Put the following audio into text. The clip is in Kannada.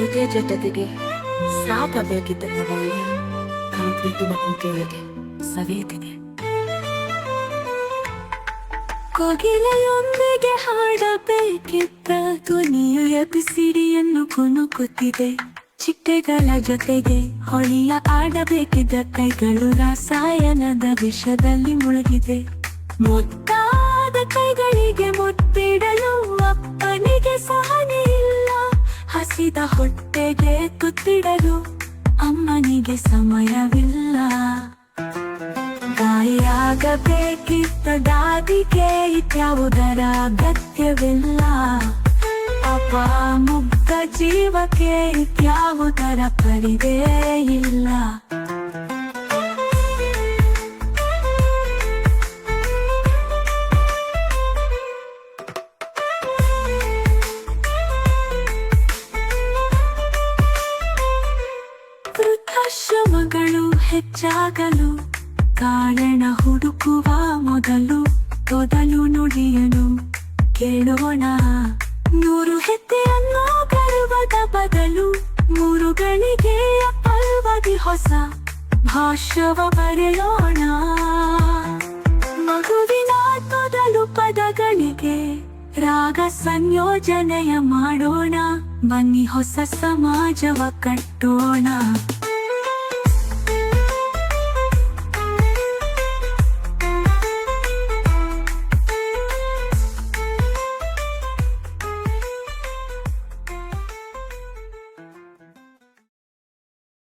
ಜೊತೆ ಜೊತೆಗೆ ಸಾಪ ಬೇಕಿದ್ದ ಕಾಂಕ್ರೀಟು ಮತ್ತು ಸವಿಯುತ್ತಿದೆ. ಕೋಗಿಲೆಯೊಂದಿಗೆ ಹಾಡಬೇಕಿದ್ದ ಧ್ವನಿಯು ಎಬಿಸಿಡಿಯನ್ನು ಕುಣುಕುತ್ತಿದೆ. ಚಿಟ್ಟೆಗಳ ಜೊತೆಗೆ ಹೊಳಿಯ ಆಡಬೇಕಿದ್ದ ಕೈಗಳು ರಾಸಾಯನದ ವಿಷದಲ್ಲಿ ಮುಳುಗಿದೆ. ಮುತ್ತಾದ ಕೈಗಳಿಗೆ ಮುತ್ತಿಡಲು ಅಪ್ಪನಿಗೆ ಸಹನೆ ಇಲ್ಲ ಹಸಿದ ಹೊಟ್ಟೆಗೆ ತುತ್ತಿಡಲು ಅಮ್ಮನಿಗೆ ಸಮಯವಿಲ್ಲ. ಗಾಯಾಗಬೇಕಿದ್ದ ದಾದಿಗೆ ಇತ್ಯಾವುದರ ಅಗತ್ಯವಿಲ್ಲ. ಅಪ ಮುಗ್ಧ ಜೀವಕ್ಕೆ ಇತ್ಯಾವುದರ ಪರಿದೇ ಇಲ್ಲ. ಹೆಚ್ಚಾಗಲು ಕಾರಣ ಹುಡುಕುವ ಮೊದಲು ತೊದಲು ನುಡಿಯಲು ಕೇಳೋಣ. ನೂರು ಹೆತ್ತೆಯನ್ನು ಕರುವದ ಬದಲು ಮೂರುಗಳಿಗೆ ಪರ್ವದಿ ಹೊಸ ಭಾಷ್ಯವ ಬರೆಯೋಣ. ಮಗುವಿನ ತೊದಲು ಪದಗಳಿಗೆ ರಾಗ ಸಂಯೋಜನೆಯ ಮಾಡೋಣ. ಬನ್ನಿ ಹೊಸ ಸಮಾಜವ ಕಟ್ಟೋಣ.